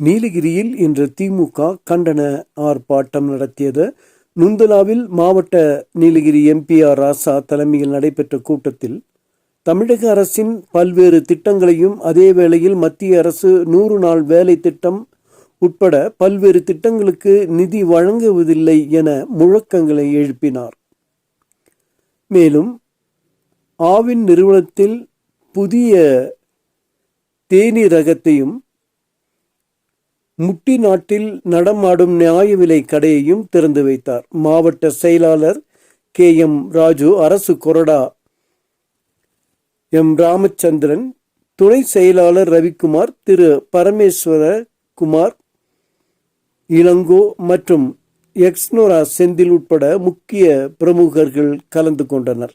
நீலகிரியில் இன்று திமுக கண்டன ஆர்ப்பாட்டம் நடத்தியது. நுந்தலாவில் மாவட்ட நீலகிரி எம்பிஆர் ராசா தலைமையில் நடைபெற்ற கூட்டத்தில் தமிழக அரசின் பல்வேறு திட்டங்களையும் அதே வேளையில் மத்திய அரசு நூறு நாள் வேலை திட்டம் உட்பட பல்வேறு திட்டங்களுக்கு நிதி வழங்குவதில்லை என முழக்கங்களை எழுப்பினார். மேலும் ஆவின் நிறுவனத்தில் புதிய தேநீர் ரகத்தையும் முட்டி நாட்டில் நடமாடும் நியாய விலை கடையையும் திறந்து வைத்தார். மாவட்ட செயலாளர் கே எம் ராஜு அரசு கொறடா எம் ராமச்சந்திரன் துணை செயலாளர் ரவிக்குமார் திரு பரமேஸ்வர குமார் இளங்கோ மற்றும் எக்ஸ்னோரா செந்தில் உட்பட முக்கிய பிரமுகர்கள் கலந்து கொண்டனர்.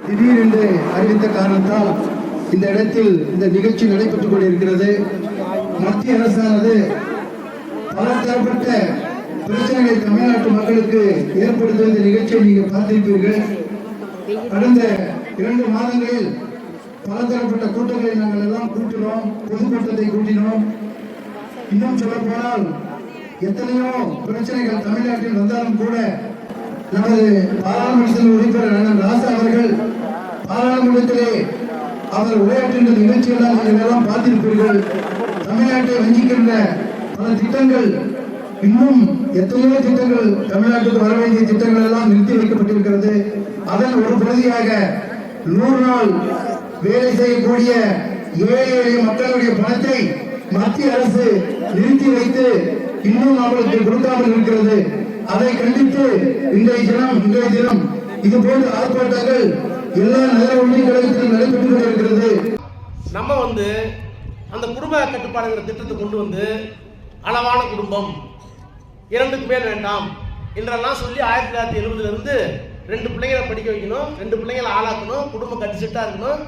திடீரென்று அறிவித்த காரணத்தால் இந்த இடத்தில் இந்த நிகழ்ச்சி நடைபெற்றுக் கொண்டிருக்கிறது. மத்திய அரசானது பல தரப்பட்ட பிரச்சனைகளை தமிழ்நாட்டு மக்களுக்கு ஏற்படுத்த இந்த நிகழ்ச்சியை நீங்கள் பார்த்திருப்பீர்கள். கடந்த இரண்டு மாதங்களில் பல தரப்பட்ட கூட்டங்களை நாங்கள் எல்லாம் கூட்டினோம் பொதுக்கூட்டத்தை கூட்டினோம். இன்னும் சொல்ல போனால் எத்தனையோ பிரச்சனைகள் தமிழ்நாட்டில் வந்தாலும் கூட நமது பாராளுமன்றத்தில் உறுப்பினர் அண்ணன் ராசா அவர்கள் பாராளுமன்றத்திலே அவர் உரையாற்றுகின்ற நிகழ்ச்சிகளாக நீங்கள் எல்லாம் பார்த்திருப்பீர்கள். தமிழ்நாட்டை வஞ்சிக்கின்ற பல திட்டங்கள் இன்னும் எத்தனையோ திட்டங்கள் தமிழ்நாட்டுக்கு வர வேண்டிய திட்டங்கள் எல்லாம் நிறுத்தி வைக்கப்பட்டிருக்கிறது. அதன் ஒரு பகுதியாக நூறு நாள் வேலை செய்யக்கூடிய ஏழை எளிய மக்களுடைய பணத்தை மத்திய அரசு நிறுத்தி வைத்து இன்னும் அவர்களுக்கு கொடுக்காமல் இருக்கிறது. அதை கண்டித்து இன்றைய தினம் இன்றைய தினம் இது போன்ற ஆர்ப்பாட்டங்கள் எல்லா நகர ஒன்றிய கழகத்திலும் நடைபெற்று கொண்டிருக்கிறது. நம்ம வந்து அந்த குடும்ப கட்டுப்பாடுங்கிற திட்டத்தை கொண்டு வந்து அளவான குடும்பம் இரண்டுக்கு மேல் வேண்டாம் என்றெல்லாம் சொல்லி ஆயிரத்தி தொள்ளாயிரத்தி எழுபதுல இருந்து ரெண்டு பிள்ளைங்களை படிக்க வைக்கணும் ரெண்டு பிள்ளைங்களை ஆளாக்கணும் குடும்பம் கட்டிச்சிட்டா இருக்கணும்.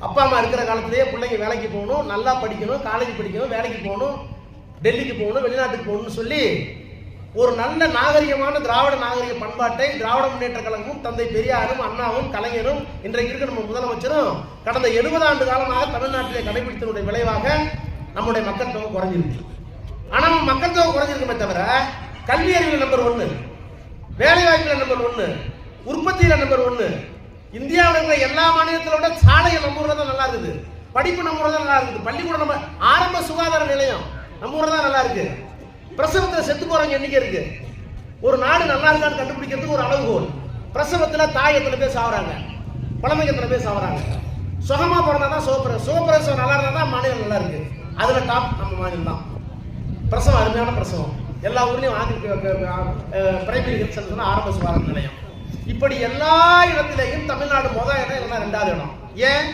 அப்பா அம்மா இருக்கிற காலத்திலேயே பிள்ளைங்க வேலைக்கு போகணும் நல்லா படிக்கணும் காலேஜ் படிக்கணும் வேலைக்கு போகணும் டெல்லிக்கு போகணும் வெளிநாட்டுக்கு போகணும்னு சொல்லி ஒரு நல்ல நாகரிகமான திராவிட நாகரிக பண்பாட்டை திராவிட முன்னேற்ற கழகமும் தந்தை பெரியாரும் அண்ணாவும் கலைஞரும் இன்றைக்கு இருக்க நம்ம முதலமைச்சரும். கடந்த எழுபது ஆண்டு காலமாக தமிழ்நாட்டிலே கடைபிடித்தனுடைய விளைவாக நம்முடைய மக்கள் தொகை குறைஞ்சிருக்கு. ஆனால் நம்ம மக்கள் தொகை குறைஞ்சிருக்குமே தவிர கல்வி அறிவில் நம்பர் ஒன்று வேலைவாய்ப்பில் நம்பர் ஒன்று உற்பத்தியில் நம்பர் ஒன்று இந்தியாவில் இருக்கிற எல்லா மாநிலத்திலோட சாலையை சாலைகள் நம்ம ஊர்ல தான் நல்லா இருக்குது. படிப்பு நம்ம தான் நல்லா இருக்குது. பள்ளிக்கூடம் நம்ம ஆரம்ப சுகாதார நிலையம் நம்ம ஊரில் தான் நல்லா இருக்குது பிரசவத்தில் செத்து போறவங்க எண்ணிக்கை இருக்கு. ஒரு நாடு நல்லா இருக்கான்னு கண்டுபிடிக்கிறதுக்கு ஒரு அளவுகோல் பிரசவத்தில் தாய் எத்தனை பேர் சாவறாங்க? குழந்தைங்க எத்தனை பேர் சாவறாங்க? சுகமா பிறந்தா தான் சோப்பிர சோப்பிரசவம் நல்லா இருந்தா தான் மாநிலம் நல்லா இருக்கு. அதுல டாப் நம்ம மாநிலம் தான். பிரசவம் அருமையான பிரசவம். எல்லா ஊர்லயும் ஆதி பிரைமரி ஹெல்த் ஆரம்ப சுகாதார நிலையம். இப்படி எல்லா இடத்திலையும் தமிழ்நாடு முதல் இடம் இல்லைன்னா ரெண்டாவது இடம். ஏன்?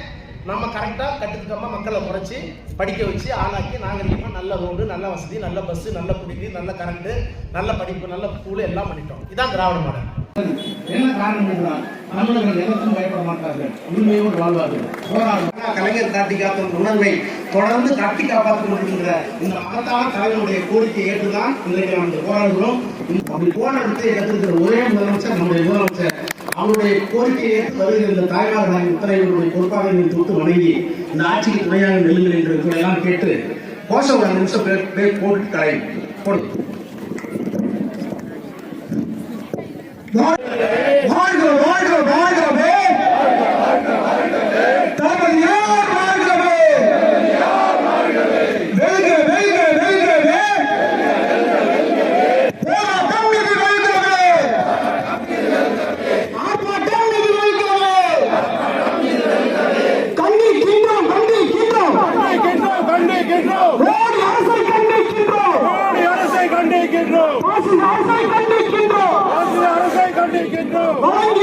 நம்ம கரெக்டாக கற்றுக்காம மக்களை குறைச்சி படிக்க வச்சு ஆளாக்கி நாகரிகமாக நல்ல ரோடு நல்ல வசதி நல்ல பஸ்ஸு நல்ல குடிநீர் நல்ல கரண்ட்டு நல்ல படிப்பு நல்ல ஸ்கூலு எல்லாம் பண்ணிட்டோம். இதான் திராவிட மாடல். என்ன காரணம் என்றால் தமிழர்கள் எதற்கும் பயப்பட மாட்டார்கள். உண்மையோடு வாழ்வார்கள். போராடும். கலைஞர் காட்டி காத்த உணர்வை தொடர்ந்து காட்டி காப்பாற்றிக் கொண்டிருக்கிற இந்த மகத்தான தலைவருடைய கோரிக்கையை ஏற்றுதான் இன்றைக்கு நாம் போராடுகிறோம். அப்படி போராட்டத்தை எடுத்திருக்கிற ஒரே முதலமைச்சர் நம்முடைய முதலமைச்சர். அவருடைய கோரிக்கையை ஏற்று வருகிற இந்த தாய்மார் நாயக உத்தரவுடைய பொறுப்பாக நீங்கள் தொட்டு வணங்கி இந்த ஆட்சிக்கு துணையாக நெல்லுங்கள் என்று எல்லாம் கேட்டு கோஷம் ஒரு நிமிஷம் பேர் பேர் போட்டு தலை போடு. வழங்கிடு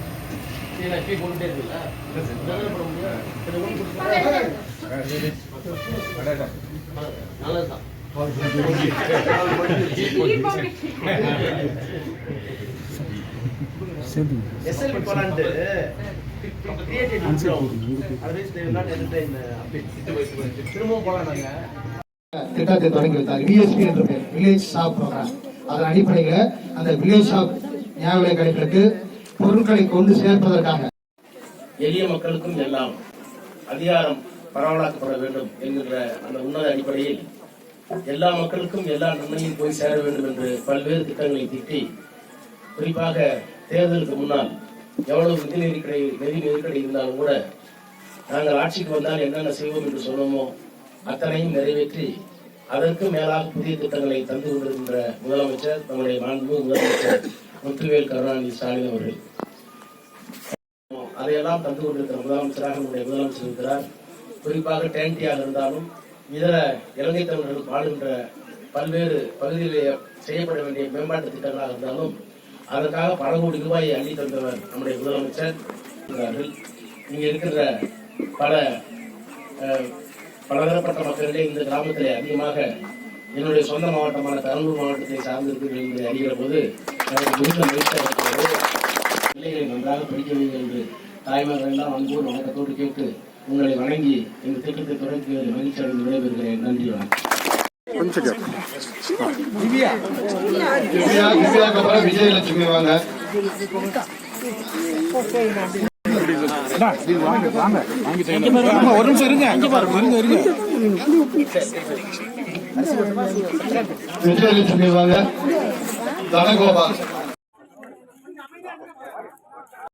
otherwise they will not entertain update திரும்பவும் போலாம் நாங்க. திட்டத்தை தொடங்கி வைத்தார். விஎஸ்பி என்ற பெயர் வில்லேஜ் ஷாப் ப்ரோக்ராம் அதன் அடிப்படையில் அந்த வில்லேஜ் ஷாப் நியாய விலை கடைகளுக்கு பொருட்களை கொண்டு சேர்ப்பதற்காக. எளிய மக்களுக்கும் எல்லாம் அதிகாரம் பரவலாக்கப்பட வேண்டும் என்கின்ற அந்த உன்னத அடிப்படையில் எல்லா மக்களுக்கும் எல்லா நன்மையும் போய் சேர வேண்டும் என்று பல்வேறு திட்டங்களை திட்டி குறிப்பாக தேர்தலுக்கு முன்னால் எவ்வளவு நிதி நெருக்கடி நிதி நெருக்கடி இருந்தாலும் கூட நாங்கள் ஆட்சிக்கு வந்தால் என்னென்ன செய்வோம் என்று சொன்னோமோ அத்தனையும் நிறைவேற்றி அதற்கு மேலாக புதிய திட்டங்களை தந்து கொண்டிருக்கின்ற முதலமைச்சர் நம்முடைய மாண்பு முதலமைச்சர் முத்துவேல் கருணாநிதி ஸ்டாலின் அவர்கள். அதையெல்லாம் தந்து கொண்டிருக்கிற முதலமைச்சராக நம்முடைய முதலமைச்சர் இருக்கிறார். குறிப்பாக டேன்டியாக இருந்தாலும் இதர இலங்கை தமிழர்கள் வாழுகின்ற பல்வேறு பகுதிகளில் செய்யப்பட வேண்டிய மேம்பாட்டு திட்டங்களாக இருந்தாலும் அதற்காக பல கோடி ரூபாயை அள்ளி தந்தவர் நம்முடைய முதலமைச்சர் இங்கே இருக்கின்ற இருக்கிற பல பலதரப்பட்ட மக்களிலே இந்த கிராமத்திலே அதிகமாக என்னுடைய சொந்த மாவட்டமான பெரம்பலூர் மாவட்டத்தை சார்ந்திருக்கிறேன் என்பதை அறிகிற போது எனக்கு மிகுந்த மகிழ்ச்சியாக இருக்கிறது பிள்ளைகளை நன்றாக படிக்க வைங்கள் என்று தாய்மார்கள் எல்லாம் அன்போடு வணக்கத்தோடு கேட்டு உங்களை வணங்கி இந்த திட்டத்தை தொடங்கி மகிழ்ச்சி அடைந்து விடைபெறுகிறேன். நன்றி வணக்கம். திவ்யா திவ்யாக்கு அப்புறம் விஜயலட்சுமி வாங்க. விஜயலட்சுமி வாங்க தனகோபால்